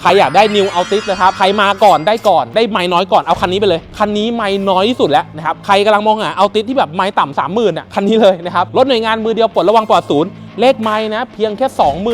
ใครอยากได้ New Altis นะครับ ใครมาก่อนได้ก่อนได้ไม้น้อยก่อนเอาคันนี้ไปเลย คันนี้ไม้น้อยที่สุดแล้วนะครับ ใครกำลังมองหา Altis ที่แบบไม้ต่ำสามหมื่นอะคันนี้เลยนะครับ รถหน่วยงานมือเดียวปลดระวังปลอดศูนย์เลขไม้นะ เพียงแค่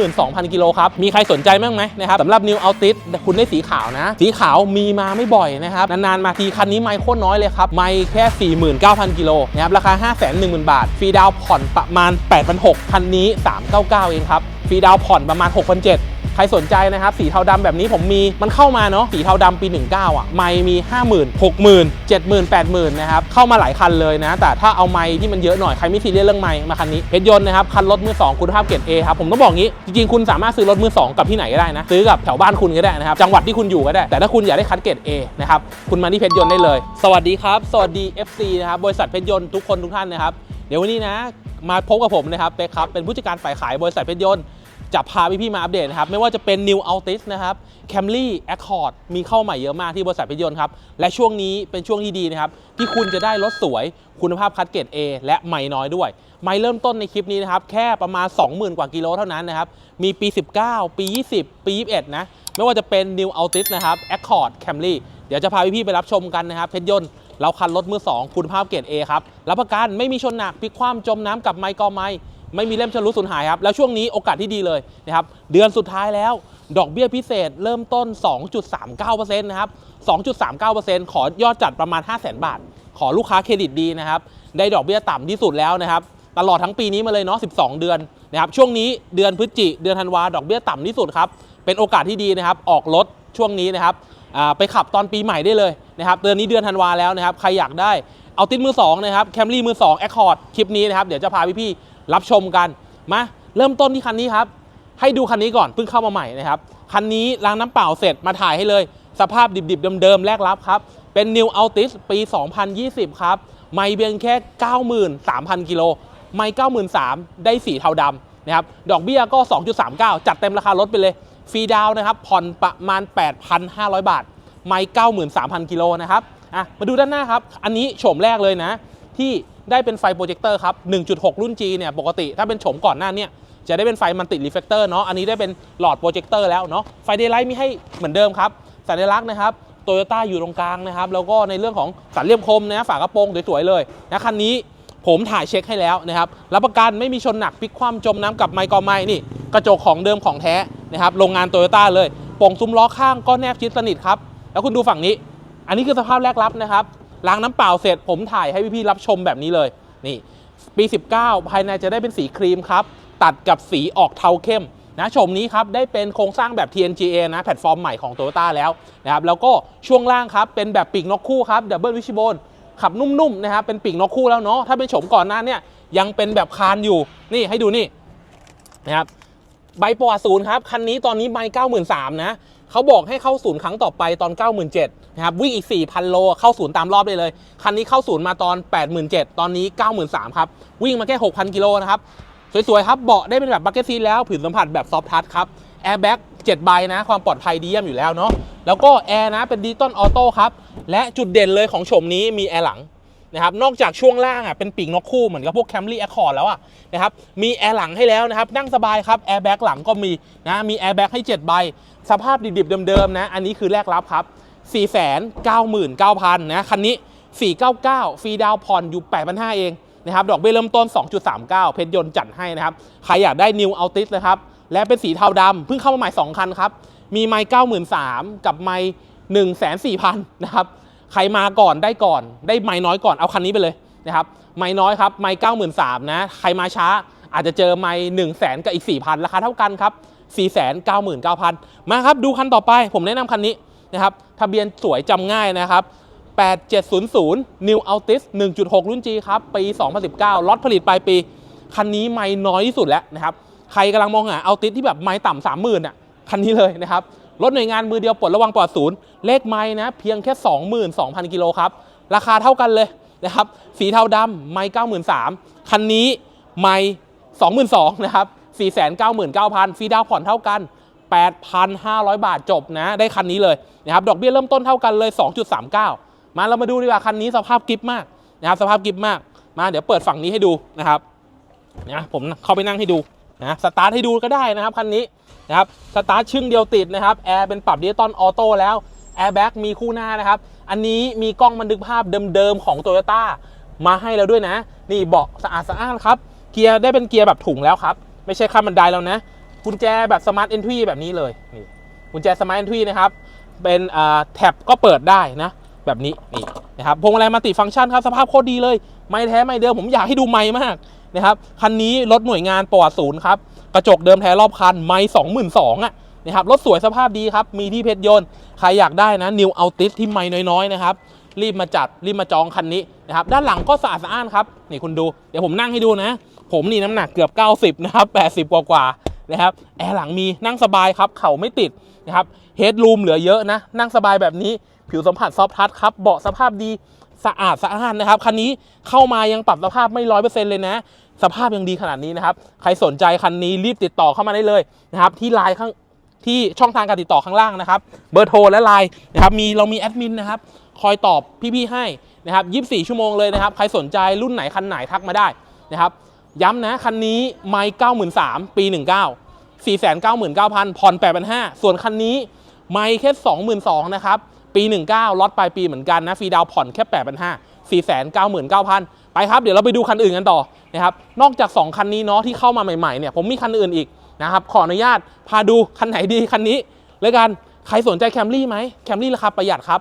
22,000 กิโลครับ มีใครสนใจบ้างไหมนะครับสำหรับ New Altis คุณได้สีขาวนะ สีขาวมีมาไม่บ่อยนะครับ นานๆมาทีคันนี้ไม้โคตรน้อยเลยครับ ไม้แค่ 49,000 กิโลนะครับราคา 510,000 บาท ฟรีดาวผ่อนประมาณ 8,600คันนี้ 399 เองครับ ฟรีดาวผ่อนประมาณ 6,700 ใครสนใจนะครับสีเทาดำแบบนี้ผมมีมันเข้ามาเนาะสีเทาดำปี 19 อะ ไม่มี 50,000 60,000 70,000 80,000นะครับเข้ามาหลายคันเลยนะ แต่ถ้าเอาไม้ที่มันเยอะหน่อยใครไม่ซีเรียสเรื่องไม้มาคันนี้เพชรยนต์นะครับคันรถมือ2คุณภาพเกรด A ครับผมต้องบอกงี้จริงๆคุณสามารถซื้อรถมือ2กับที่ไหนก็ได้นะซื้อกับแถวบ้านคุณก็ได้นะครับจังหวัดที่คุณอยู่ก็ได้ แต่ถ้าคุณอยากได้คันเกรด A นะครับคุณมาที่เพชรยนต์ได้เลย สวัสดีครับ สวัสดี FC นะครับบริษัทเพชรยนต์ทุกคนทุกท่านนะครับเดี๋ยววันนี้นะมาพบกับผมนะครับเป๊กครับเป็นผู้จัดการฝ่ายขายบริษัทเพชรยนต์ จะพาพี่ๆมาอัปเดตนะครับ ไม่ว่าจะเป็น New Altis นะครับ Camry Accord มีเข้าใหม่เยอะมากที่บริษัทเพชรยนต์ครับ และช่วงนี้เป็นช่วงที่ดีนะครับ ที่คุณจะได้รถสวยคุณภาพคัดเกรด A และไม่น้อยด้วย ไม่เริ่มต้นในคลิปนี้นะครับ แค่ประมาณ 20,000 กว่ากิโลเท่านั้นนะครับ มีปี 19 ปี 20 ปี 21 นะ ไม่ว่าจะเป็น New Altis นะครับ Accord Camry เดี๋ยวจะพาพี่ๆไปรับชมกันนะครับเพชรยนต์เราคันรถมือ2คุณภาพเกรด A ครับรับประกันไม่มีชนหนักพลิกคว่ำจมน้ำกับไมค์กอไมค์ ไม่มีเล่มชำรุดสูญหายครับ แล้วช่วงนี้โอกาสที่ดีเลยนะครับเดือนสุดท้ายแล้ว ดอกเบี้ยพิเศษเริ่มต้น 2.39%นะครับ 2.39%ขอยอดจัดประมาณ 5 0 0 0 0 0 บาท ขอลูกค้าเครดิตดีนะครับ ได้ดอกเบี้ยต่ำที่สุดแล้วนะครับ ตลอดทั้งปีนี้มาเลยเนาะ 12 เดือนนะครับ ช่วงนี้เดือนพฤศจิเดือนธันวาดอกเบี้ยต่ำที่สุดครับ เป็นโอกาสที่ดีนะครับ ออกรถช่วงนี้นะครับไปขับตอนปีใหม่ได้เลยนะครับ เดือนนี้เดือนธันวาแล้วนะครับ ใครอยากได้เอาติดมือ2นะครับ แคมรี่มือ2 Accord คลิปนี้นะครับ เดี๋ยวจะพาพี่ๆ รับชมกันมาเริ่มต้นที่คันนี้ครับ ให้ดูคันนี้ก่อนเพิ่งเข้ามาใหม่นะครับคันนี้ล้างน้ำเปล่าเสร็จมาถ่ายให้เลย สภาพดิบๆเดิมๆแรกรับครับ เป็น New Altis ปี 2020 ครับ ไม่เพียงแค่ 93,000 กิโล ไม่93,000 ได้สีเทาดำนะครับ ดอกเบี้ยก็ 2.39 จัดเต็มราคารถไปเลย ฟรีดาวน์นะครับ ผ่อนประมาณ 8,500 บาท ไม่93,000 กิโลนะครับ อะ มาดูด้านหน้าครับ อันนี้โฉมแรกเลยนะ ที่ ได้เป็นไฟโปรเจคเตอร์ครับ 1.6 รุ่น G เนี่ยปกติถ้าเป็นโฉมก่อนหน้าเนี่ยจะได้เป็นไฟมันติดรีเฟกเตอร์เนาะ อันนี้ได้เป็นหลอดโปรเจคเตอร์แล้วเนาะ ไฟเดย์ไลท์มีให้เหมือนเดิมครับ สัญลักษณ์นะครับโตโยต้าอยู่ตรงกลางนะครับ แล้วก็ในเรื่องของสันเหลี่ยมคมนะฝากระโปรงสวยๆเลยนะคันนี้ผมถ่ายเช็คให้แล้วนะครับ รับประกันไม่มีชนหนักพลิกคว่ำจมน้ำกับไมค์กอไมค์นี่ กระจกของเดิมของแท้นะครับ โรงงานโตโยต้าเลยโป่งซุ้มล้อข้างก็แนบชิดสนิทครับ แล้วคุณดูฝั่งนี้ อันนี้คือสภาพแรกรับนะครับ ล้างน้ำเปล่าเสร็จผมถ่ายให้พี่ๆรับชมแบบนี้เลย นี่ ปี 19 ภายในจะได้เป็นสีครีมครับ ตัดกับสีออกเทาเข้มนะชมนี้ครับ ได้เป็นโครงสร้างแบบ TNGA นะ แพลตฟอร์มใหม่ของ Toyota แล้วนะครับแล้วก็ช่วงล่างครับ เป็นแบบปีกนกคู่ครับดับเบิลวิช b บ e ขับนุ่มๆนะครับเป็นปีกนกคู่แล้วเนาะถ้าเป็นโฉมก่อนหน้าเนี่ยยังเป็นแบบคานอยู่นี่ให้ดูนี่นะครับใบประวัติศูนย์ครับ คันนี้ตอนนี้ใบ93,000นะ เขาบอกให้เข้าศูนย์ครั้งต่อไปตอน 97,000นะครับวิ่งอีก 4,000 โลเข้าศูนย์ตามรอบได้เลย คันนี้เข้าศูนย์มาตอน 87,000 ตอนนี้ 93,000 ครับ วิ่งมาแค่ 6,000 กิโลนะครับ สวยๆ ครับ เบาะได้เป็นแบบบักเก็ตซีแล้วผิวสัมผัสแบบซอฟทัชครับแอร์แบ็ก7ใบนะ ความปลอดภัยดีเยี่ยมอยู่แล้วเนาะแล้วก็แอร์นะเป็นดิจิตอลออโต้ครับและจุดเด่นเลยของโฉมนี้มีแอร์หลัง นะครับนอกจากช่วงล่างอะเป็นปีกนกคู่เหมือนกับพวก Camry Accord แล้วอะนะครับมีแอร์หลังให้แล้วนะครับนั่งสบายครับแอร์แบ็กหลังก็มีนะมีแอร์แบ็กให้ 7 ใบ สภาพดิบๆเดิมๆนะอันนี้คือแรกรับครับ 499,000นะคันนี้ 499 ฟรีดาวผ่อนอยู่ 8,500 เองนะครับดอกเบี้ยเริ่มต้น 2.39 เพชรยนต์จัดให้นะครับใครอยากได้ New Altis นะครับและเป็นสีเทาดำเพิ่งเข้ามาใหม่ 2 คันครับมีไมค์93,000กับไมค์104,000นะครับ ใครมาก่อนได้ก่อน ได้ไม้น้อยก่อนเอาคันนี้ไปเลยนะครับไม้น้อยครับไม้เก้าหมื่นสามนะใครมาช้าอาจจะเจอไม้หนึ่งแสนกับอีกสี่พันราคาเท่ากันครับสี่แสนเก้าหมื่นเก้าพันมาครับดูคันต่อไป ผมแนะนำคันนี้นะครับทะเบียนสวยจำง่ายนะครับ8700 New Altis 1.6 รุ่น G ครับ ปี 2019 ล็อตผลิตปลายปี คันนี้ไม่น้อยที่สุดแล้วนะครับ ใครกำลังมองหาเอาติสที่แบบไม้ต่ำสามหมื่นอะ คันนี้เลยนะครับ รถหน่วยงานมือเดียวปลดระวังปลอดศูนย์เลขไม้นะเพียงแค่ 22,000 กิโลครับ ราคาเท่ากันเลยนะครับสีเทาดำไม้93,000 คันนี้ไม้22,000นะครับ499,000ฟรีดาวน์ผ่อนเท่ากัน 8,500 บาทจบนะ ได้คันนี้เลยนะครับดอกเบี้ยเริ่มต้นเท่ากันเลย 2.39 มาเรามาดูดีกว่าคันนี้สภาพกิฟมากนะครับสภาพกิฟมากมาเดี๋ยวเปิดฝั่งนี้ให้ดูนะครับนะผมเข้าไปนั่งให้ดู นะสตาร์ทให้ดูก็ได้นะครับคันนี้นะครับสตาร์ทชึ่งเดียวติดนะครับแอร์เป็นปรับดิจิตอลออโต้แล้วแอร์แบ็กมีคู่หน้านะครับ อันนี้มีกล้องบันทึกภาพเดิมๆของ t o y ยต้มาให้แล้วด้วยนะ นี่เบาะสะอาดสะอ้านครับ เกียร์ได้เป็นเกียร์แบบถุงแล้วครับ ไม่ใช่ขั้นบันไดแล้วนะ กุญแจแบบสมาร์ทเอนทรีแบบนี้เลยนี่กุญแจสมาร์ทเอนทรีนะครับ เป็นแท็บก็เปิดได้นะ แบบนี้นี่นะครับพวงมาลัยมัลติฟังก์ชันครับ สภาพโคตรดีเลย ไม่แท้ไม่เดิมผมอยากให้ดูไม่มาก นะครับคันนี้รถหน่วยงานปวดศูนย์ครับกระจกเดิมแท้รอบคันไม่สองหมื่นสองอะนะครับรถสวยสภาพดีครับ มีที่เพชรยนต์ใครอยากได้นะนิวเอาติสที่ไม่น้อยๆนะครับรีบมาจัดรีบมาจองคันนี้นะครับด้านหลังก็สะอาดสะอ้านครับนี่คุณดูเดี๋ยวผมนั่งให้ดูนะ ผมนี่น้ำหนักเกือบ 90 นะครับ 80 กว่ากว่าๆนะครับแอร์หลังมีนั่งสบายครับ เข่าไม่ติดนะครับเฮดรูมเหลือเยอะนะ นั่งสบายแบบนี้ผิวสัมผัสซอฟทัชครับเบาะสภาพดีสะอาดสะอ้านนะครับ คันนี้เข้ามายังปรับสภาพไม่ร้อยเปอร์เซ็นต์เลยนะ สภาพยังดีขนาดนี้นะครับ ใครสนใจคันนี้รีบติดต่อเข้ามาได้เลยนะครับ ที่ไลน์ข้างที่ช่องทางการติดต่อข้างล่างนะครับ เบอร์โทรและไลน์นะครับ มีเรามีแอดมินนะครับ คอยตอบพี่ๆให้นะครับ24 ชั่วโมงเลยนะครับ ใครสนใจรุ่นไหนคันไหนทักมาได้นะครับ ย้ำนะคันนี้ไม่93,000ปี 19 499,000ผ่อน8,500ส่วนคันนี้ไม่แค่22,000นะครับ ปี 19ล็อตปลายปีเหมือนกันนะ ฟรีดาวน์ผ่อนแค่8,500 499,000 ไปครับเดี๋ยวเราไปดูคันอื่นกันต่อนะครับนอกจาก 2 คันนี้เนาะที่เข้ามาใหม่ๆเนี่ยผมมีคันอื่นอีกนะครับขออนุญาตพาดูคันไหนดีคันนี้แล้วกันใครสนใจแคมรี่ไหมแคมรี่ราคาประหยัดครับ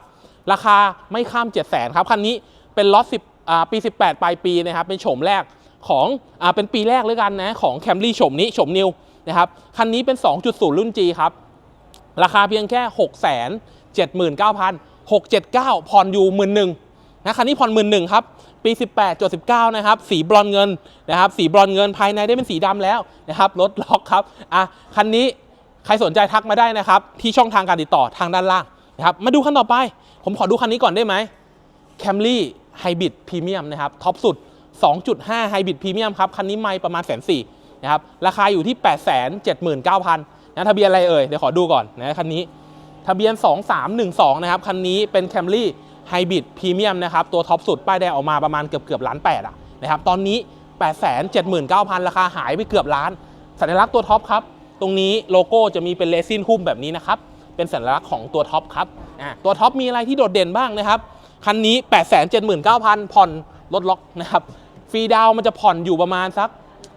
ราคาไม่ข้าม7 0 0 0 0 0ครับคันนี้เป็นล็อต10อ่าปี 18 ปลายปีนะครับเป็นโฉมแรกของอเป็นปีแรกเลยกันนะของแคมรี่โฉมนี้โฉมนิวนะครับคันนี้เป็น 2.0 รุ่น G ครับ ราคาเพียงแค่ 6 7 9 679 ผ่อนอยู่หมื่นหนึ่งนะคันนี้ผ่อนหมื่นหนึ่งครับ ปี 18จด19 นะครับ สีบรอนเงินนะครับ สีบรอนเงินภายในได้เป็นสีดำแล้วนะครับ รถล็อกครับ อะ คันนี้ใครสนใจทักมาได้นะครับ ที่ช่องทางการติดต่อทางด้านล่างนะครับ มาดูคันต่อไป ผมขอดูคันนี้ก่อนได้ไหม Camry Hybrid Premium นะครับ ท็อปสุด 2.5 Hybrid Premium ครับ คันนี้ไม่ประมาณแสนสี่นะครับ ราคาอยู่ที่ 879,000นะทะเบียนอะไรเอ่ย เดี๋ยวขอดูก่อนนะคันนี้ ทะเบียน 2312 นะครับ คันนี้เป็น Camry Hybrid Premium นะครับตัวท็อปสุด ป้ายแดงออกมาประมาณเกือบเกือบล้านแปดอะนะครับตอนนี้ 879,000 ราคาหายไปเกือบล้าน สัญลักษณ์ตัวท็อปครับ ตรงนี้โลโก้จะมีเป็นเลซินหุ้มแบบนี้นะครับ เป็นสัญลักษณ์ของตัวท็อปครับตัวท็อปมีอะไรที่โดดเด่นบ้างนะครับ คันนี้ 879,000 ผ่อนลดล็อกนะครับฟรีดาวมันจะผ่อนอยู่ประมาณสัก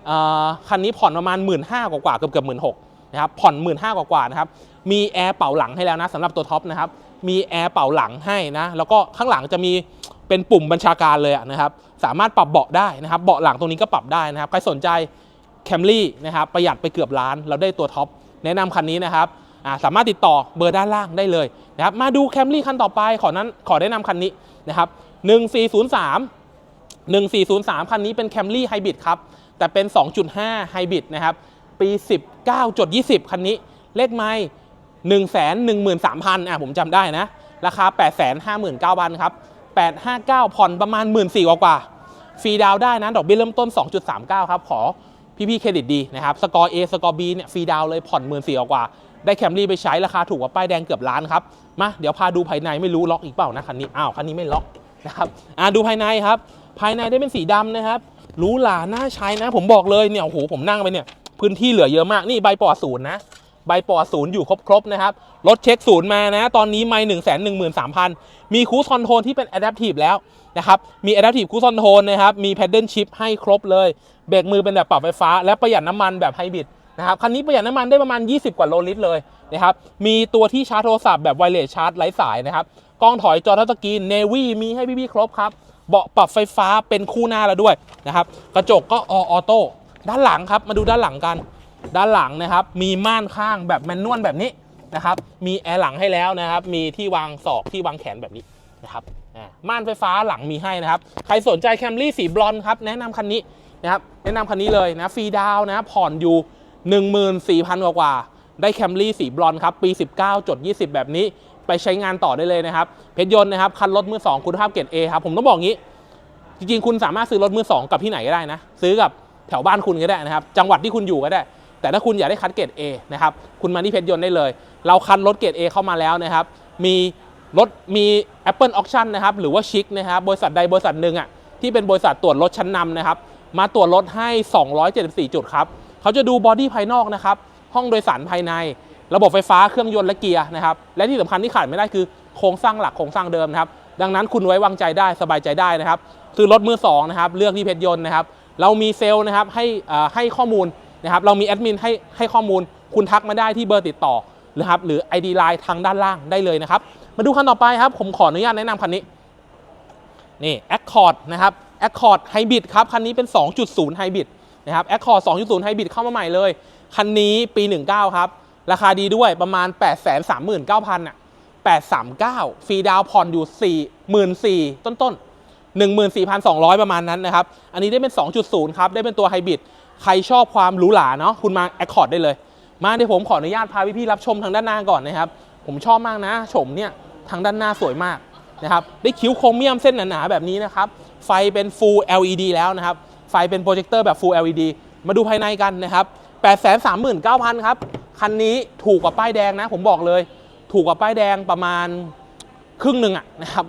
อ่อคันนี้ผ่อนประมาณ 1 5ื่นกว่าๆเกือบเกือบหมื่นหกนะครับผ่อน 1 5ื่นกว่าๆนะครับมีแอร์เป่าหลังให้แล้วนะสำหรับตัวท็อปนะครับ มีแอร์เป่าหลังให้นะแล้วก็ข้างหลังจะมีเป็นปุ่มบัญชาการเลยนะครับสามารถปรับเบาะได้นะครับเบาะหลังตรงนี้ก็ปรับได้นะครับใครสนใจแคมรี่นะครับประหยัดไปเกือบล้านเราได้ตัวท็อปแนะนำคันนี้นะครับสามารถติดต่อเบอร์ด้านล่างได้เลยนะครับมาดูแคมรี่คันต่อไปขอนั้นขอแนะนำคันนี้นะครับ1403 1403 คันนี้เป็น Camry Hybrid ครับแต่เป็น 2.5 Hybrid นะครับปี 19.20 คันนี้เลขไม่ 113,000อะผมจำได้นะ ราคา 859,000ครับ859 ผ่อนประมาณ 14,000กว่ากว่าฟรีดาวได้นะดอกเบี้ยเริ่มต้น 2.39 ครับ ขอพี่ๆเครดิตดีนะครับ สกอร์ A สกอร์ B เนี่ยฟรีดาวเลยผ่อน 14,000กว่ากว่า ได้แคมรี่ไปใช้ราคาถูกกว่าป้ายแดงเกือบล้านครับ มาเดี๋ยวพาดูภายในไม่รู้ล็อกอีกเปล่านะคันนี้ อ้าวคันนี้ไม่ล็อกนะครับอ่าดูภายในครับ ภายในได้เป็นสีดำนะครับหรูหราน่าใช้นะ ผมบอกเลยเนี่ยโอ้โหผมนั่งไปเนี่ยพื้นที่เหลือเยอะมากนี่ใบปอดศูนย์นะ ใบปอดศูนย์อยู่ครบๆนะครับรถเช็คศูนย์มานะ ตอนนี้ไม่หนึ่งแสนหนึ่งหมื่นสามพันมีคูสคอนโทรลที่เป็น Adaptive แล้วนะครับมี Adaptive Cruise Control นะครับมี Pedal Shift ให้ครบเลย เบรกมือเป็นแบบปรับไฟฟ้า และประหยัดน้ำมันแบบไฮบริดนะครับคันนี้ประหยัดน้ำมันได้ประมาณ 20 กว่าโลลิตรเลยนะครับมีตัวที่ชาร์จโทรศัพท์แบบไวเลสชาร์จไร้สายนะครับกล้องถอยจอทัชสกรีนเนวี่มีให้พี่ๆครบครับเบาะปรับไฟฟ้าเป็นคู่หน้าแล้วด้วยนะครับกระจกก็ออโต้ด้านหลังครับมาดูด้านหลังกัน ด้านหลังนะครับ มีม่านข้างแบบแมนนวลแบบนี้นะครับ มีแอร์หลังให้แล้วนะครับ มีที่วางศอกที่วางแขนแบบนี้นะครับม่านไฟฟ้าหลังมีให้นะครับ ใครสนใจแคมรี่สีบลอนด์ครับแนะนำคันนี้นะครับ แนะนำคันนี้เลยนะฟรีดาวนะผ่อนอยู่ 14,000 กว่ากว่า ได้แคมรี่สีบลอนด์ครับปี 19 จด 20 แบบนี้ ไปใช้งานต่อได้เลยนะครับ เพชรยนต์นะครับ คันรถมือสองคุณภาพเกรด A ครับ ผมต้องบอกงี้ จริงๆ คุณสามารถซื้อรถมือสองกับที่ไหนก็ได้นะ ซื้อกับแถวบ้านคุณก็ได้นะครับ จังหวัดที่คุณอยู่ก็ได้ แต่ถ้าคุณอยากได้คัดเกรด A นะครับคุณมาที่เพชรยนต์ได้เลย เราคันรถเกรด A เข้ามาแล้วนะครับมีรถมี Apple Auction นะครับหรือว่าชิคนะครับบริษัทใดบริษัทหนึ่งอะที่เป็นบริษัทตรวจรถชั้นนำนะครับมาตรวจรถให้ 274 จุดครับเขาจะดูบอดี้ภายนอกนะครับห้องโดยสารภายใน ระบบไฟฟ้าเครื่องยนต์และเกียร์นะครับและที่สำคัญที่ขาดไม่ได้คือโครงสร้างหลักโครงสร้างเดิมนะครับดังนั้นคุณไว้วางใจได้สบายใจได้นะครับซื้อรถมือสองนะครับเลือกที่เพชรยนต์นะครับเรามีเซลล์นะครับให้ให้ข้อมูล นะครับเรามีแอดมินให้ให้ข้อมูลคุณทักมาได้ที่เบอร์ติดต่อนะครับหรือ ID Line ทางด้านล่างได้เลยนะครับ มาดูคันต่อไปครับ ผมขออนุญาตแนะนำคันนี้ นี่ Accord นะครับ Accord Hybrid ครับ คันนี้เป็น 2.0 Hybrid นะครับ Accord 2.0 Hybrid เข้ามาใหม่เลย คันนี้ปี 19 ครับ ราคาดีด้วยประมาณ 839,000อะ839 ฟรีดาวผ่อนอยู่ 44,000ต้นต้นๆ14,200 ประมาณนั้นนะครับ อันนี้ได้เป็น 2.0 ครับ ได้เป็นตัวไฮบริด ใครชอบความหรูหราเนาะคุณมา Accord ได้เลย มาเดี๋ยวผมขออนุญาตพาพี่ๆรับชมทางด้านหน้าก่อนนะครับ ผมชอบมากนะโฉมเนี่ยทางด้านหน้าสวยมากนะครับได้คิ้วโครเมียมเส้นหนาๆแบบนี้นะครับไฟเป็น Full LED แล้วนะครับไฟเป็นโปรเจคเตอร์แบบ Full LED มาดูภายในกันนะครับ839,000 ครับ คันนี้ถูกกว่าป้ายแดงนะ ผมบอกเลย ถูกกว่าป้ายแดงประมาณครึ่งหนึ่งอะนะครับ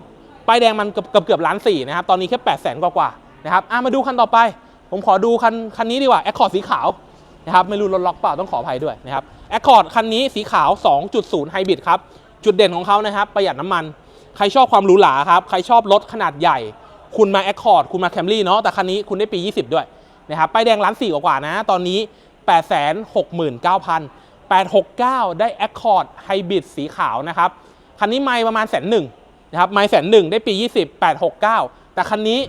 ป้ายแดงมันเกือบเกือบล้านสี่นะครับ ตอนนี้แค่8 0 0 0 0กว่ากว่าๆนะครับ อะมาดูคันต่อไป ผมขอดูคันคันนี้ดีกว่า Accord สีขาวนะครับไม่รู้รถล็อกเปล่าต้องขออภัยด้วยนะครับ Accord คันนี้สีขาว 2.0 Hybrid ครับจุดเด่นของเขานะครับประหยัดน้ำมัน ใครชอบความหรูหราครับใครชอบรถขนาดใหญ่ คุณมา Accord คุณมา Camry เนาะแต่คันนี้คุณได้ปี 20 ด้วยนะครับป้ายแดงล้านสี่กว่าๆนะ ตอนนี้ 8 6 9 0 0 869 ได้ Accord Hybrid สีขาวนะครับคันนี้ไม่ประมาณแสนหนึ่งนะครับไม่แสนหนึ่งได้ปี 20 869 แต่คันนี้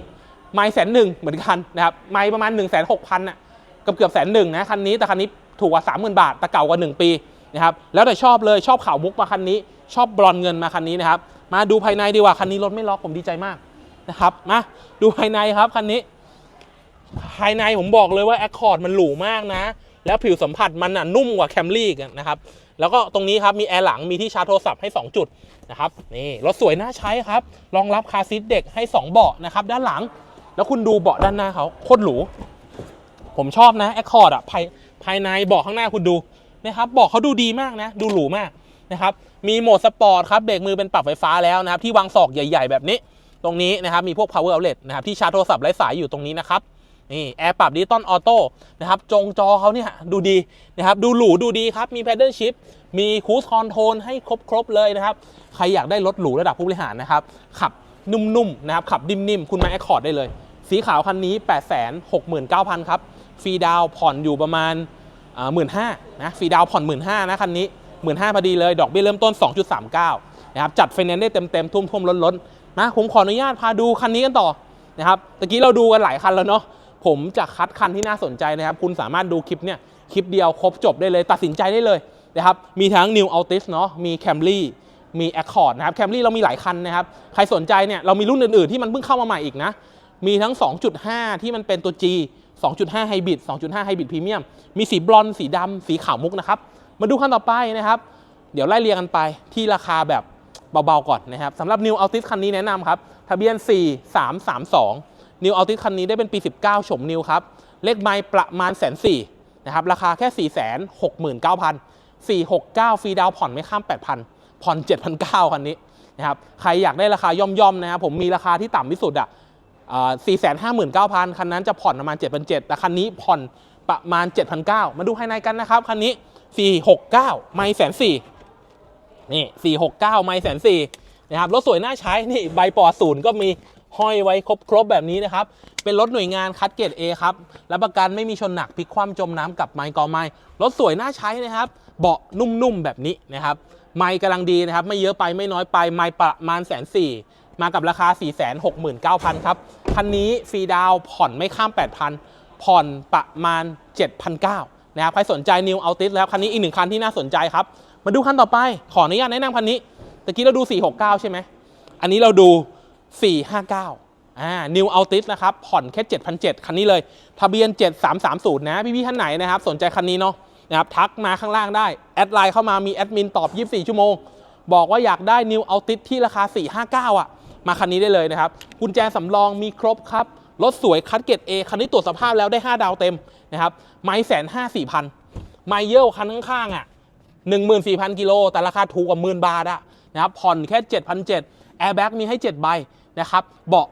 ไม่แสนหนึ่งเหมือนกันนะครับไม่ประมาณ1 6 0 0 0น่ะเกือบเกือบแสนหนึ่งนะคันนี้แต่คันนี้ถูกกว่า 30,000 บาท แต่เก่ากว่า 1 ปีนะครับแล้วแต่ชอบเลยชอบข่าวมุกมาคันนี้ ชอบบรอนเงินมาคันนี้นะครับมาดูภายในดีกว่าคันนี้รถไม่ล็อกผมดีใจมากนะครับมาดูภายในครับคันนี้ ภายในผมบอกเลยว่า Accord มันหรูมากนะ แล้วผิวสัมผัสมันอะนุ่มกว่าแคมรี่นนะครับแล้วก็ตรงนี้ครับมีแอร์หลังมีที่ชาร์จโทรศัพท์ให้ 2 จุดนะครับนี่รถสวยน่าใช้ครับรองรับคาร์ซีทเด็กให้ 2 เบาะนะครับด้านหลัง แล้วคุณดูเบาะด้านหน้าเขาโคตรหรู ผมชอบนะ Accord อะภายภายในเบาะข้างหน้าคุณดูนะครับเบาะเขาดูดีมากนะ ดูหรูมากนะครับมีโหมดสปอร์ตครับเบรกมือเป็นปรับไฟฟ้าแล้วนะครับที่วางศอกใหญ่ ๆ แบบนี้ ตรงนี้นะครับมีพวก power outlet นะครับที่ชาร์จโทรศัพท์ไร้สายอยู่ตรงนี้นะครับนี่แอร์ปรับดิจิตอลออโต้นะครับจงจอเขาเนี่ยดูดีนะครับดูหรูดูดีครับ มี paddle shift มีค ruise control ให้ครบๆเลยนะครับ ใครอยากได้รถหรูระดับผู้บริหารนะครับ ขับนุ่มๆนะครับ ขับนิ่มๆ คุณมา Accord ได้เลย สีขาวคันนี้ 869,000 ครับ ฟรีดาวผ่อนอยู่ประมาณหมื่นห้านะฟรีดาวผ่อนหมื่นห้านะคันนี้หมื่นห้าพอดีเลย ดอกเบี้ยเริ่มต้น 2.39นะครับจัดไฟแนนซ์ได้เต็มๆทุ่มๆล้นๆนะผมขออนุญาตพาดูคันนี้กันต่อนะครับตะกี้เราดูกันหลายคันแล้วเนาะผมจะคัดคันที่น่าสนใจนะครับ คุณสามารถดูคลิปเนี่ยคลิปเดียวครบจบได้เลย ตัดสินใจได้เลยนะครับมีทั้ง New Altis เนาะมี Camry มี Accord นะครับ Camry เรามีหลายคันนะครับ ใครสนใจเนี่ยเรามีรุ่นอื่นๆที่มันเพิ่งเข้ามาใหม่อีกนะ มีทั้ง 2.5 ที่มันเป็นตัว G 2.5 ไฮบริด2.5 ไฮบริดพรีเมียม มีสีบรอนสีดำ สีขาวมุกนะครับ มาดูขั้นต่อไปนะครับ เดี๋ยวไล่เรียงกันไปที่ราคาแบบเบาๆก่อนนะครับสำหรับ New Altis คันนี้แนะนำครับ ทะเบียน 4332 New Altis คันนี้ได้เป็นปี 19ชมนิวครับ เลขไมล์ประมาณแสนสี่นะครับ ราคาแค่ 4 6 9 0 0 0 469 ฟรีดาวผ่อนไม่ข้าม 8,000 ผ่อน 7,900 คันนี้นะครับ ใครอยากได้ราคาย่อมๆนะครับ ผมมีราคาที่ต่ำที่สุดอะ่ะ 459,000 คันนั้นจะผ่อนประมาณ 7,700แต่คันนี้ผ่อนประมาณ 7,900 มาดูภายในกันนะครับ คันนี้ 469 ไม่แสนสี่นี่ 469 ไม่แสนสี่นะครับรถสวยน่าใช้นี่ใบปอดศูนย์ก็มีห้อยไว้ครบครบแบบนี้นะครับ เป็นรถหน่วยงานคัดเกรด A ครับรับประกันไม่มีชนหนักพลิกคว่ำจมน้ำกับไม้กอไม้รถสวยน่าใช้นะครับ เบาะนุ่มๆแบบนี้นะครับ ไม้กำลังดีนะครับ ไม่เยอะไปไม่น้อยไปไม้ประมาณแสนสี่ มากับราคา 469,000 ครับ คันนี้ฟรีดาวผ่อนไม่ข้าม 8,000 ผ่อนประมาณ 7,900นะครับ ใครสนใจ New Altis แล้วคันนี้อีกหนึ่งคันที่น่าสนใจครับ มาดูคันต่อไป ขออนุญาตแนะนำคันนี้ ตะกี้เราดู 469 ใช่ไหม อันนี้เราดู 459อ่า New Altis นะครับ ผ่อนแค่7,700 คันนี้เลย ทะเบียน 7330 นะ พี่ๆท่านไหนนะครับ สนใจคันนี้เนาะนะครับทักมาข้างล่างได้ แอดไลน์เข้ามามีแอดมินตอบ 24 ชั่วโมง บอกว่าอยากได้ New Altis ที่ราคา 459 อะ มาคันนี้ได้เลยนะครับกุญแจสำรองมีครบครับรถสวยคัดเกรด A คันนี้ตรวจสภาพแล้วได้ 5 ดาวเต็มนะครับไม้แสนห้าสี่พันไมเยลคันข้างๆอะ14,000กิโลแต่ราคาถูกกว่าหมื่นบาทอะนะครับผ่อนแค่7,700แอร์แบ็กมีให้7ใบนะครับเบาะ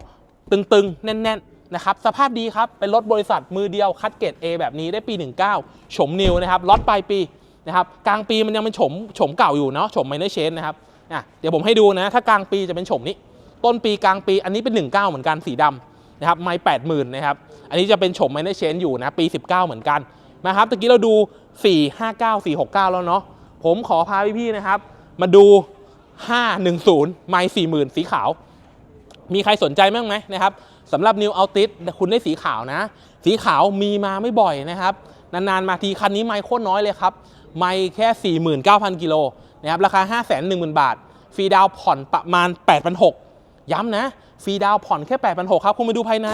ตึงๆ แน่นๆนะครับสภาพดีครับ เป็นรถบริษัทมือเดียวคัดเกรด A แบบนี้ได้ปี 19โฉมนิวนะครับล็อตปลายปีนะครับกลางปีมันยังเป็นโฉมโฉมเก่าอยู่เนาะโฉมไมเนอร์เชนนะครับอะเดี๋ยวผมให้ดูนะ ถ้ากลางปีจะเป็นโฉมนี้ ต้นปีกลางปีอันนี้เป็น 19 เหมือนกันสีดำนะครับไม่แปดหมื่นนะครับอันนี้จะเป็นโฉมไมเนอร์เชนอยู่นะปี 19 เหมือนกันนะครับตะกี้เราดู 459 469 แล้วเนาะผมขอพาพี่ๆนะครับ มาดู 510 ไม่40,000สีขาว มีใครสนใจบ้างไหมนะครับสำหรับ New Altis คุณได้สีขาวนะ สีขาวมีมาไม่บ่อยนะครับ นานๆมาทีคันนี้ไม่โคตรน้อยเลยครับ ไม่แค่ 49,000 กิโลนะครับราคา 510,000 บาท ฟรีดาวผ่อนประมาณ 8,600 ย้ำนะ ฟรีดาวผ่อนแค่ 8,600ครับ คุณไปดูภายใน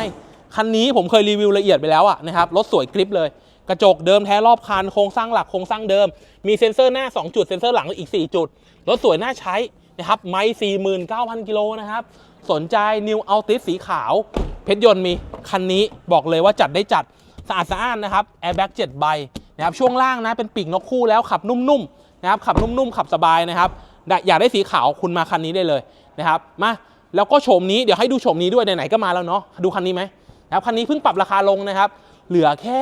คันนี้ผมเคยรีวิวละเอียดไปแล้วอะนะครับ รถสวยกริปเลย กระจกเดิมแท้รอบคัน โครงสร้างหลักโครงสร้างเดิม มีเซ็นเซอร์หน้า 2 จุด เซ็นเซอร์หลังอีก 4 จุด รถสวยน่าใช้นะครับ ไม่49,000 กิโลนะครับ สนใจ New Altis สีขาว เพชรยนต์มี คันนี้บอกเลยว่าจัดได้จัด สะอาดสะอ้านนะครับ แอร์แบ็ก7ใบนะครับ ช่วงล่างนะเป็นปีกนกคู่แล้วขับนุ่มๆนะครับ ขับนุ่มๆ ขับสบายนะครับ อยากได้สีขาวคุณมาคันนี้ได้เลยนะครับ มา แล้วก็โฉมนี้เดี๋ยวให้ดูโฉมนี้ด้วยไหนๆก็มาแล้วเนาะดูคันนี้ไหมนะครับคันนี้เพิ่งปรับราคาลงนะครับ เหลือแค่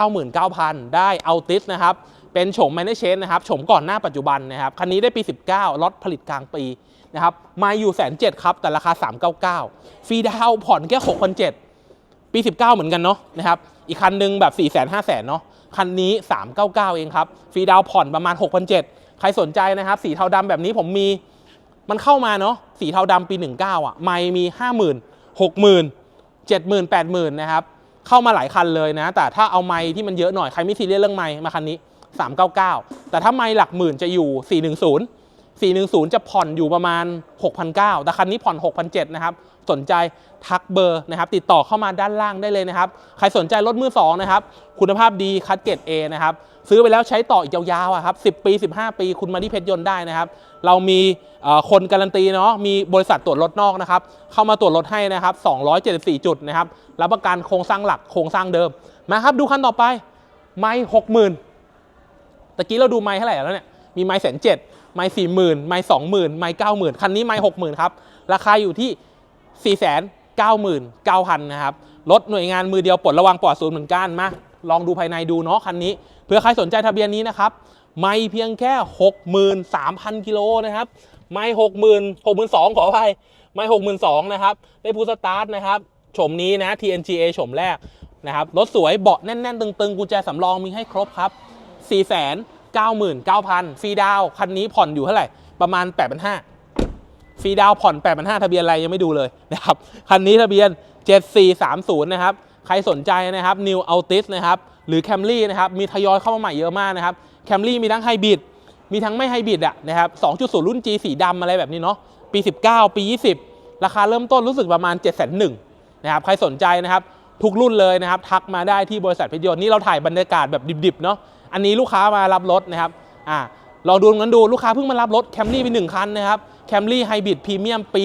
399,000 ได้เอาติสนะครับ เป็นโฉมแมนเชนนะครับโฉมก่อนหน้าปัจจุบันนะครับ คันนี้ได้ปี 19ล็อตผลิตกลางปีนะครับมาอยู่แสนเจ็ดครับ แต่ราคา 399 ฟรีดาวน์ผ่อนแค่6,700ปี 19 เหมือนกันเนาะนะครับอีกคันหนึงแบบ4 0 0 0 0 0เนาะคันนี้ 399 เองครับ ฟรีดาวน์ผ่อนประมาณ 6,700ใครสนใจนะครับ สีเทาดำแบบนี้ผมมี มันเข้ามาเนาะสีเทาดำปี 19 อะ ไม่มี 50,000 60,000 70,000 80,000 นะครับ เข้ามาหลายคันเลยนะ แต่ถ้าเอาไม้ที่มันเยอะหน่อย ใครไม่ซีเรียสเรื่องไม้มาคันนี้ 399 แต่ถ้าไม้หลักหมื่นจะอยู่ 410 410 จะผ่อนอยู่ประมาณ 6,900 แต่คันนี้ผ่อน 6,700 นะครับ สนใจทักเบอร์นะครับ ติดต่อเข้ามาด้านล่างได้เลยนะครับ ใครสนใจรถมือ2นะครับ คุณภาพดีคัดเกรด A นะครับ ซื้อไปแล้วใช้ต่ออีกยาวๆอะครับ10 ปี 15 ปี คุณมาที่เพชรยนต์ได้นะครับ เรามีคนการันตีเนาะ มีบริษัทตรวจรถนอกนะครับ เข้ามาตรวจรถให้นะครับ 274 จุดนะครับ รับประกันโครงสร้างหลักโครงสร้างเดิม มาครับดูคันต่อไป ไม่60,000ตะกี้เราดูไม้เท่าไหร่แล้วเนี่ย มีไม้แสนเจ็ดไม้สี่หมื่นไม้สองหมื่นไม้เก้าหมื่นคันนี้ไม้หกหมื่นครับ ราคาอยู่ที่ สี่แสนเก้าหมื่นเก้าพันนะครับรถหน่วยงานมือเดียวปลดระวังปลอดศูนย์เหมือนกันมาลองดูภายในดูเนาะคันนี้ เพื่อใครสนใจทะเบียนนี้นะครับ ไม่เพียงแค่หกหมื่นสามพันกิโลนะครับ ไม่หกหมื่นหกหมื่นสองขออภัยไม่หกหมื่นสองนะครับ ได้พูสตาร์ทนะครับโฉมนี้นะ TNGA โฉมแรกนะครับรถสวยเบาะแน่น ๆ ตึง ๆกุญแจสำรองมีให้ครบครับ 4 9 9 0 0 0ฟรีดาวคันนี้ผ่อนอยู่เท่าไหร่ ประมาณ 8,500 รีดาวผ่อน8,500ทะเบียนอะไรยังไม่ดูเลยนะครับคันนี้ทะเบียน 7430 นะครับ ใครสนใจนะครับ New Altis นะครับหรือ Camry นะครับมีทยอยเข้ามาใหม่เยอะมากนะครับ Camry มีทั้งไฮบริดมีทั้งไม่ไฮบริดอะนะครับ 2.0 รุ่น G สีดำอะไรแบบนี้เนาะปี 19 ปี 20 ราคาเริ่มต้นรู้สึกประมาณ 701,000นะครับใครสนใจนะครับทุกรุ่นเลยนะครับ ทักมาได้ที่บริษัทเพชรยนต์นี่เราถ่ายบรรยากาศแบบดิบๆเนาะอันนี้ลูกค้ามารับรถนะครับอ่าลองดูงั้นดูลูกค้าเพิ่งมารับรถแคมรี่ไปหนึ่งคันนะครับ แคมรี่ไฮบริดพรีเมียมปี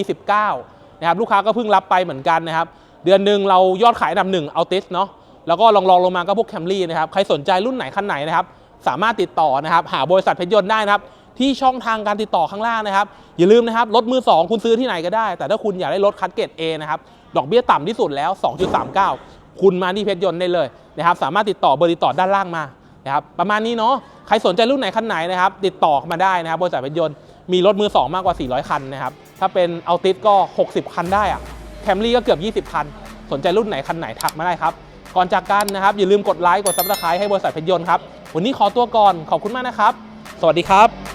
19 นะครับ ลูกค้าก็เพิ่งรับไปเหมือนกันนะครับ เดือนหนึ่งเรายอดขายอันดับหนึ่งเอาติสเนาะแล้วก็ลองลองลงมาก็พวกแคมรี่นะครับ ใครสนใจรุ่นไหนคันไหนนะครับ สามารถติดต่อนะครับ หาบริษัทเพชรยนต์ได้นะครับ ที่ช่องทางการติดต่อข้างล่างนะครับ อย่าลืมนะครับรถมือ 2 คุณซื้อที่ไหนก็ได้ แต่ถ้าคุณอยากได้รถคัดเกรด A นะครับดอกเบี้ยต่ำที่สุดแล้ว 2.39 คุณมาที่เพชรยนต์ได้เลยนะครับ สามารถติดต่อเบอร์ติดต่อด้านล่างมานะครับประมาณนี้เนาะใครสนใจรุ่นไหนคันไหนนะครับ ติดต่อมาได้นะครับบริษัทเพชรยนต์ มีรถมือ 2 มากกว่า 400 คันนะครับ ถ้าเป็นเอาติสก็ 60 คันได้อะแคมรี่ก็เกือบ 20 คัน สนใจรุ่นไหนคันไหนทักมาได้ครับ ก่อนจากกันนะครับ อย่าลืมกดไลค์กดซับสไครต์ให้บริษัทเพชรยนต์ครับ วันนี้ขอตัวก่อนขอบคุณมากนะครับ สวัสดีครับ